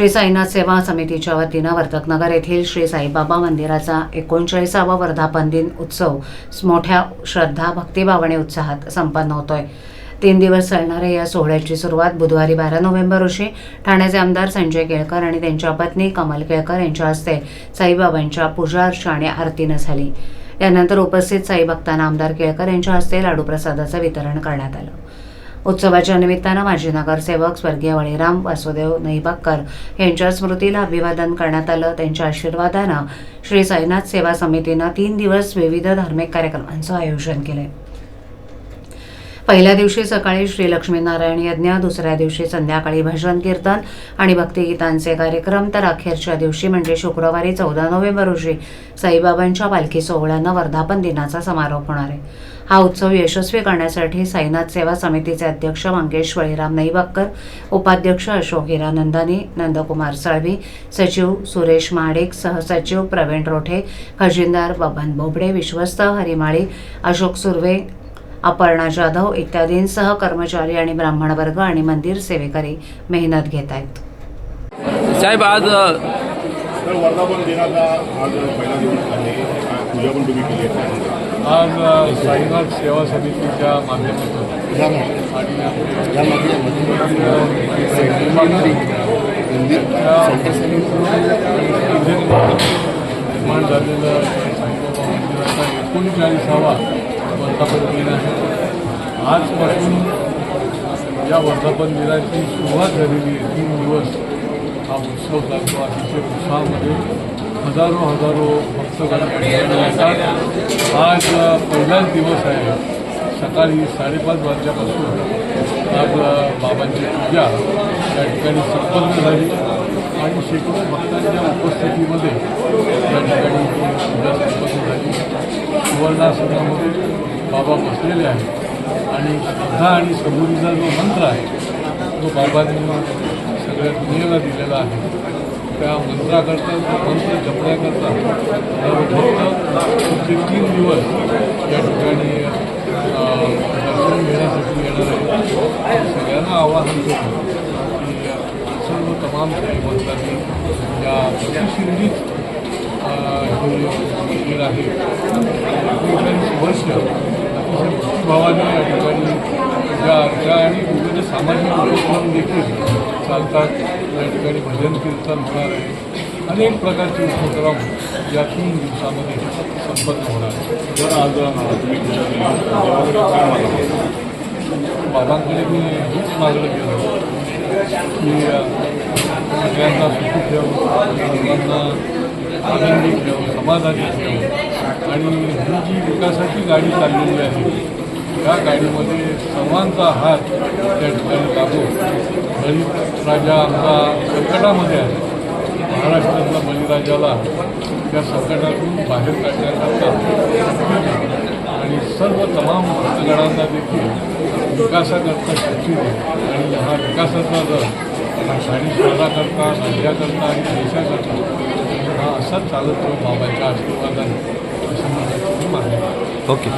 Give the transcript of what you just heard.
श्री साईनाथ सेवा समितीच्या वतीनं वर्तकनगर येथील श्री साईबाबा मंदिराचा एकोणचाळीसावा वर्धापन दिन उत्सव मोठ्या श्रद्धा भक्तिभावाने उत्साहात संपन्न होतोय. तीन दिवस चालणाऱ्या या सोहळ्याची सुरुवात बुधवारी बारा नोव्हेंबर रोजी ठाण्याचे आमदार संजय केळकर आणि त्यांच्या पत्नी कमल केळकर यांच्या हस्ते साईबाबांच्या पूजा अर्चा आणि आरतीनं झाली. यानंतर उपस्थित साई भक्तांना आमदार केळकर यांच्या हस्ते लाडू प्रसादाचं वितरण करण्यात आलं. उत्सवाच्या निमित्तानं माजी नगरसेवक स्वर्गीय वळीराम वासुदेव नईबाक्कर यांच्या स्मृतीला अभिवादन करण्यात आलं. त्यांच्या आशीर्वादानं श्री साईनाथ सेवा समितीनं तीन दिवस विविध धार्मिक कार्यक्रमांचं आयोजन केले. पहिल्या दिवशी सकाळी श्री लक्ष्मीनारायण यज्ञ दुसऱ्या दिवशी संध्याकाळी भजन कीर्तन आणि भक्तिगीतांचे कार्यक्रम. तर अखेरच्या दिवशी म्हणजे शुक्रवारी चौदा नोव्हेंबर रोजी साईबाबांच्या पालखी सोहळ्यानं वर्धापन दिनाचा समारोप होणार आहे. हा उत्सव यशस्वी करण्यासाठी साईनाथ सेवा समितीचे अध्यक्ष मंगेश बळीराम नईबाक्कर उपाध्यक्ष अशोक हिरानंदानी नंदकुमार साळवी सचिव सुरेश महाडिक सहसचिव प्रवीण रोठे खजिनदार बबन बोबडे विश्वस्त हरिमाळी अशोक सुर्वे अपर्णा जाधव इत्यादींसह कर्मचारी आणि ब्राह्मण वर्ग आणि मंदिर सेवेकरी मेहनत घेत आहेत साहेब आज वर्धापन दिनाचा आज पहिला दिवस आहे पूजा पण तुम्ही केली आहे आज अ, साईनाथ सेवा समितीच्या माध्यमातून आणि निर्माण झालेलं एकोणचाळीसावा वर्धापन दिन आहे आजपासून या वर्धापन दिनाची सुरुवात झालेली आहे. तीन दिवस हा उत्सव चालतो. अतिशय उत्साहामध्ये हजारो हजारो भक्तगणांना येतात. आज पहिलाच दिवस आहे. सकाळी साडेपाच वाजल्यापासून आज बाबांची पूजा या ठिकाणी संपन्न झाली. आणि शेकडो भक्तांच्या उपस्थितीमध्ये या ठिकाणी पूजा संपन्न झाली. सुवर्णासनामध्ये बाबा बसलेले आहेत. आणि श्रद्धा आणि सबुरीचा जो मंत्र आहे तो बाबांनी सगळ्या दुनियेला दिलेला आहे. त्या मंत्राकरता तो मंत्र जपण्याकरता फक्त पुढचे तीन दिवस या ठिकाणी दर्शन घेण्यासाठी येणार आहे. सगळ्यांना आवाहन करतो की सर्व तमाम काही भक्तांनी या शिर्डीत हे मंदिर आहे एकोणचाळीस वर्ष भक्तिभावाने या ठिकाणी पूजा अर्चा आणि विविध सामाजिक उपक्रम देखील चालतात या ठिकाणी भजन कीर्तन होणार आहे अनेक प्रकारचे उपक्रम या तीन दिवसामध्ये संपन्न होणार तर आज? बाबांकडे मी हेच मागणं केलं की सगळ्यांना सुखी ठेव सर्वांना आनंदी ठेव समाधानी ठेव आणि ही जी विकासाची गाडी चाललेली आहे या गाडीमध्ये सर्वांचा हात त्या ठिकाणी लागू दलित राजा आमचा संकटामध्ये आहे. महाराष्ट्रातल्या बळीराजाला त्या संकटातून बाहेर काढण्याकरता आणि सर्व तमाम भक्तगणांना देखील विकासाकरता शक्ती दे. आणि हा विकासाचा दर हा शहराकरता राज्याकरता आणि देशाकरता हा असाच चालत तो बाबाच्या आशीर्वादाने. असं मला आहे. ओके.